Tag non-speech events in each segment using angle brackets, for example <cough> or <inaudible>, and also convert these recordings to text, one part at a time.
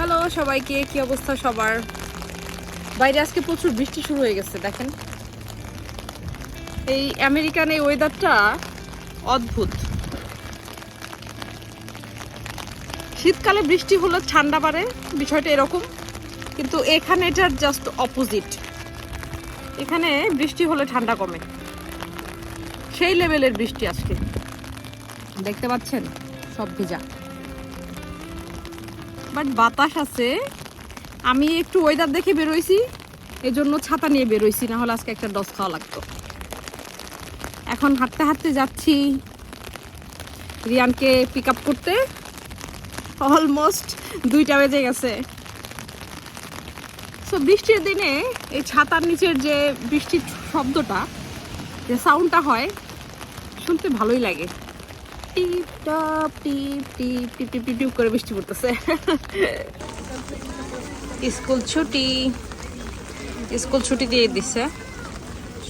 Hello সবাইকে, কি অবস্থা সবার? বাইরে আজকে প্রচুর বৃষ্টি শুরু হয়ে গেছে, দেখেন। এই আমেরিকান এই ওয়েদারটা অদ্ভুত। শীতকালে বৃষ্টি হলে ঠান্ডা বাড়ে, বিষয়টা এরকম। কিন্তু এখানে এটার জাস্ট অপোজিট এখানে বৃষ্টি হলে ঠান্ডা কমে। সেই লেভেলের বৃষ্টি আজকে। দেখতে পাচ্ছেন? সব ভেজা। বাট বাতাস আছে। আমি একটু ওয়েদার দেখে বেরোইছি এই জন্য ছাতা নিয়ে বেরোইছি না হলে আজকে একটা ডস খাওয়া লাগতো। এখন হাঁটতে হাঁটতে যাচ্ছি। রিয়ানকে পিক আপ করতে। অলমোস্ট দুইটা বেজে গেছে। সো বৃষ্টির দিনে এই ছাতার নিচের যে বৃষ্টির শব্দটা, যে সাউন্ডটা হয়, শুনতে ভালোই লাগে। টিপ টপ টিপ টিপ টিপ টিপ টিপ করে বৃষ্টি পড়তেছে। স্কুল ছুটি। স্কুল ছুটি দিয়ে দিছে।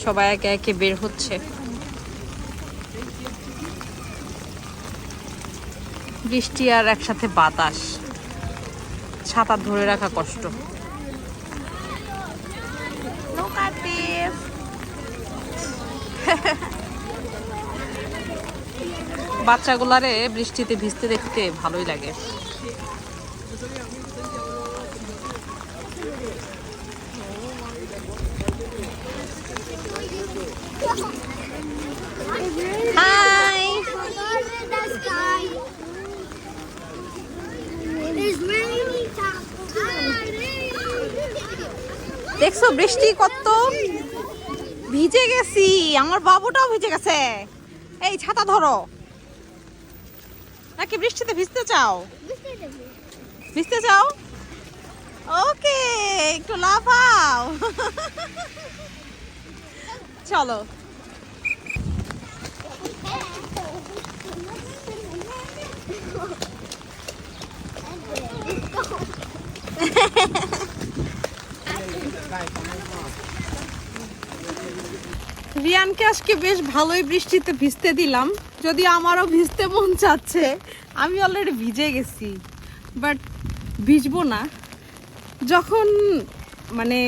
সবাই একে একে বের হচ্ছে। বৃষ্টি আর একসাথে বাতাস। ছাতা ধরে রাখা কষ্ট নৌকা টিপ বাচ্চাগুলারে বৃষ্টিতে ভিজতে দেখতে ভালোই লাগে। দেখছ বৃষ্টি কত ভিজে গেছি আমার বাবুটাও ভিজে গেছে। এই ছাতা ধরো। নাকি বৃষ্টিতে ভিজতে চাও? ভিজতে। চাও? ওকে একটু লাফাও। চলো। রিয়ানকে আজকে বেশ ভালোই বৃষ্টিতে ভিজতে দিলাম। যদি আমারও ভিজতে মন চাচ্ছে, আমি অলরেডি ভিজে গেছি। বাট ভিজবো না। যখন মানে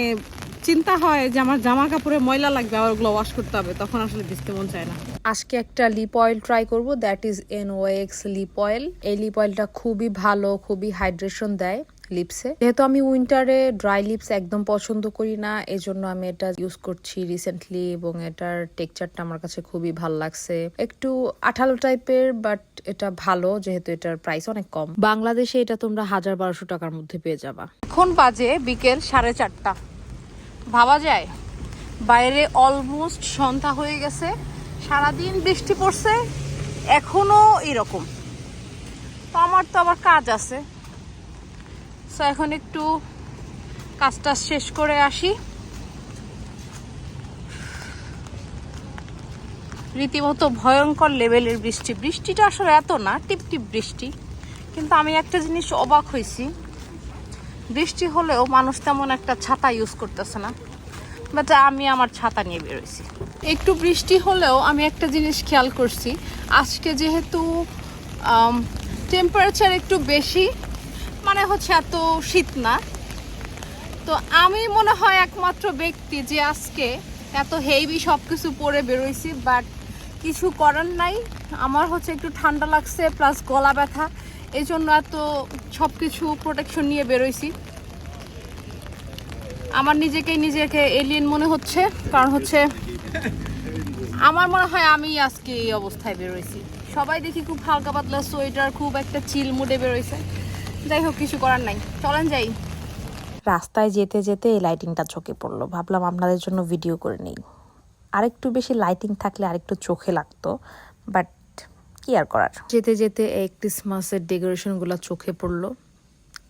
চিন্তা হয় যে আমার জামা কাপড়ে ময়লা লাগবে, আবার ওগুলো ওয়াশ করতে হবে, তখন আসলে ভিজতে মন চায় না। আজকে একটা লিপ অয়েল ট্রাই করব that is an OX lip oil এই লিপ অয়েলটা খুবই ভালো, খুবই হাইড্রেশন দেয়। লিপসে। যেহেতু আমি উইন্টারে ড্রাই লিপস একদম পছন্দ করি না, এজন্য আমি এটা ইউজ করছি রিসেন্টলি এবং এটার টেক্সচারটা আমার কাছে খুবই ভালো লাগছে। একটু আঠালো টাইপের বাট এটা ভালো, যেহেতু এটার প্রাইস অনেক কম। বাংলাদেশে এটা তোমরা হাজার বারোশো টাকার মধ্যে পেয়ে যাবা। এখন বাজে বিকেল সাড়ে চারটা। ভাবা যায়? বাইরে অলমোস্ট সন্ধ্যা হয়ে গেছে। সারাদিন বৃষ্টি পড়ছে, এখনও এরকম। তো আমার তো আবার কাজ আছে। সো এখন একটু কাজটা শেষ করে আসি। রীতিমতো ভয়ঙ্কর লেভেলের বৃষ্টি। বৃষ্টিটা আসলে এত না, টিপ টিপ বৃষ্টি। কিন্তু আমি একটা জিনিস অবাক হয়েছি। বৃষ্টি হলেও মানুষ তেমন একটা ছাতা ইউজ করতেছে না। বাট আমি আমার ছাতা নিয়ে বেরোইছি একটু বৃষ্টি হলেও আমি একটা জিনিস খেয়াল করছি। আজকে যেহেতু টেম্পারেচার একটু বেশি মানে হচ্ছে এত শীত না। তো আমি মনে হয় একমাত্র ব্যক্তি যে আজকে এত হেভি সব কিছু পরে বেরোইছি বাট কিছু করার নাই। আমার হচ্ছে একটু ঠান্ডা লাগছে প্লাস গলা ব্যথা। এই জন্য এত সব কিছু প্রোটেকশন নিয়ে বেরোইছি। আমার নিজেকে নিজেকে এলিয়েন মনে হচ্ছে, কারণ হচ্ছে আমার মনে হয় আমি আজকে এই অবস্থায় বেরোইছি। সবাই দেখি খুব হালকা পাতলা সোয়েটার খুব একটা চিল মুডে বেরোইছে। যাই হোক কিছু করার নাই। চলেন যাই। রাস্তায় যেতে যেতে এই লাইটিংটা চোখে পড়ল। ভাবলাম আপনাদের জন্য ভিডিও করে নেই। আরেকটু বেশি লাইটিং থাকলে আরেকটু চোখে লাগতো বাট কি আর করার? যেতে যেতে এই ক্রিসমাসের ডেকোরেশনগুলো চোখে পড়ল।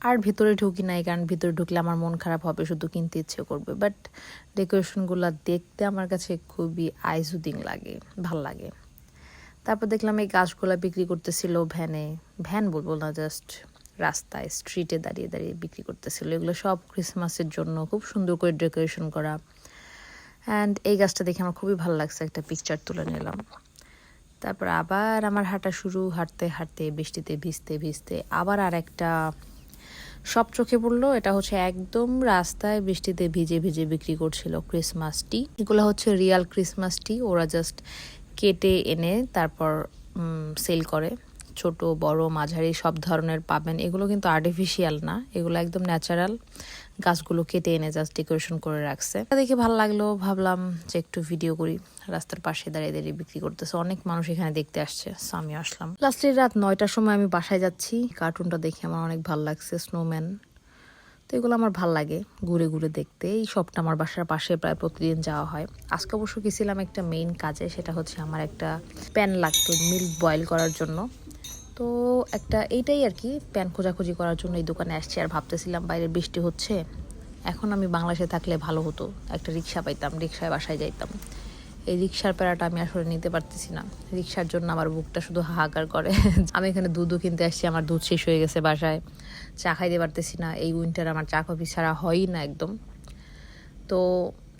আর ভিতরে ঢুকি নাই কারণ ভিতরে ঢুকলে আমার মন খারাপ হবে শুধু কিনতে ইচ্ছে করবে। বাট ডেকোরেশনগুলো দেখতে আমার কাছে খুবই আইজুদিং লাগে ভালো লাগে। তারপর দেখলাম এই গাছগুলা বিক্রি করতেছিল ভ্যানে। ভ্যান বলব না জাস্ট রাস্তায় স্ট্রিটে দাঁড়িয়ে দাঁড়িয়ে বিক্রি করতেছিল। এগুলো সব ক্রিসমাসের জন্য খুব সুন্দর করে ডেকোরেশন করা। অ্যান্ড এই গাছটা দেখে আমার খুবই ভালো লাগছে একটা পিকচার তুলে নিলাম। তারপর আবার আমার হাঁটা শুরু, হাঁটতে হাঁটতে, বৃষ্টিতে ভিজতে ভিজতে আবার আর একটা সব চোখে পড়ল। এটা হচ্ছে একদম রাস্তায় বৃষ্টিতে ভিজে ভিজে বিক্রি করছিল ক্রিসমাস টি এগুলো হচ্ছে রিয়াল ক্রিসমাস টি ওরা জাস্ট কেটে এনে তারপর সেল করে। ছোট, বড়, মাঝারি সব ধরনের পাবেন। এগুলো কিন্তু আর্টিফিশিয়াল না, এগুলো একদম ন্যাচারাল গাছগুলো কেটে এনে জাস্ট ডেকোরেশন করে রাখছে। দেখে ভালো লাগল, ভাবলাম যে একটু ভিডিও করি। রাস্তার পাশে দাঁড়িয়ে দাঁড়িয়ে বিক্রি করতেছে। অনেক মানুষ এখানে দেখতে আসছে আমি আসলাম। লাস্টের রাত নয়টার সময় আমি বাসায় যাচ্ছি। কার্টুনটা দেখে আমার অনেক ভালো লাগছে স্নোম্যান তো এগুলো আমার ভালো লাগে, ঘুরে ঘুরে দেখতে। এই শপটা আমার বাসার পাশে প্রায় প্রতিদিন যাওয়া হয়। আজকে অবশ্য গেছিলাম একটা মেইন কাজে, সেটা হচ্ছে আমার একটা প্যান লাগতো মিল্ক বয়েল করার জন্য। তো একটা এইটাই আর কি, প্যান খোঁজাখুঁজি করার জন্য এই দোকানে আসছি আর ভাবতেছিলাম বাইরে বৃষ্টি হচ্ছে। এখন আমি বাংলাদেশে থাকলে ভালো হতো, একটা রিক্সা পাইতাম, রিক্সায় বাসায় যাইতাম। এই রিক্সার প্যারাটা আমি আসলে নিতে পারতেছি না। রিক্সার জন্য আমার বুকটা শুধু হাহাকার করে। <laughs> আমি এখানে দুধও কিনতে আসছি, আমার দুধ শেষ হয়ে গেছে বাসায়। চা খাইতে পারতেছি না, এই উইন্টার আমার চা কফি ছাড়া হয়ই না একদম। তো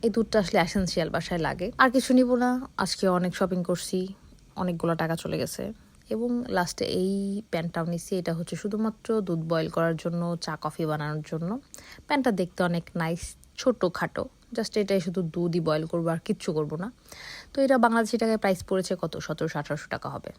এই দুধটা আসলে অ্যাসেন্সিয়াল বাসায় লাগে। আর কিছু নিব না, আজকে অনেক শপিং করছি, অনেকগুলো টাকা চলে গেছে। এবং লাস্টে এই প্যানটাও নিচ্ছি, এটা হচ্ছে শুধুমাত্র দুধ বয়েল করার জন্য, চা কফি বানানোর জন্য। প্যানটা দেখতে অনেক নাইস ছোটো খাটো জাস্ট এটাই শুধু দুধই বয়েল করব, আর কিচ্ছু করব না। তো এটা বাংলাদেশি টাকায় প্রাইস পড়েছে কত? সতেরোশো, আঠারোশো টাকা হবে।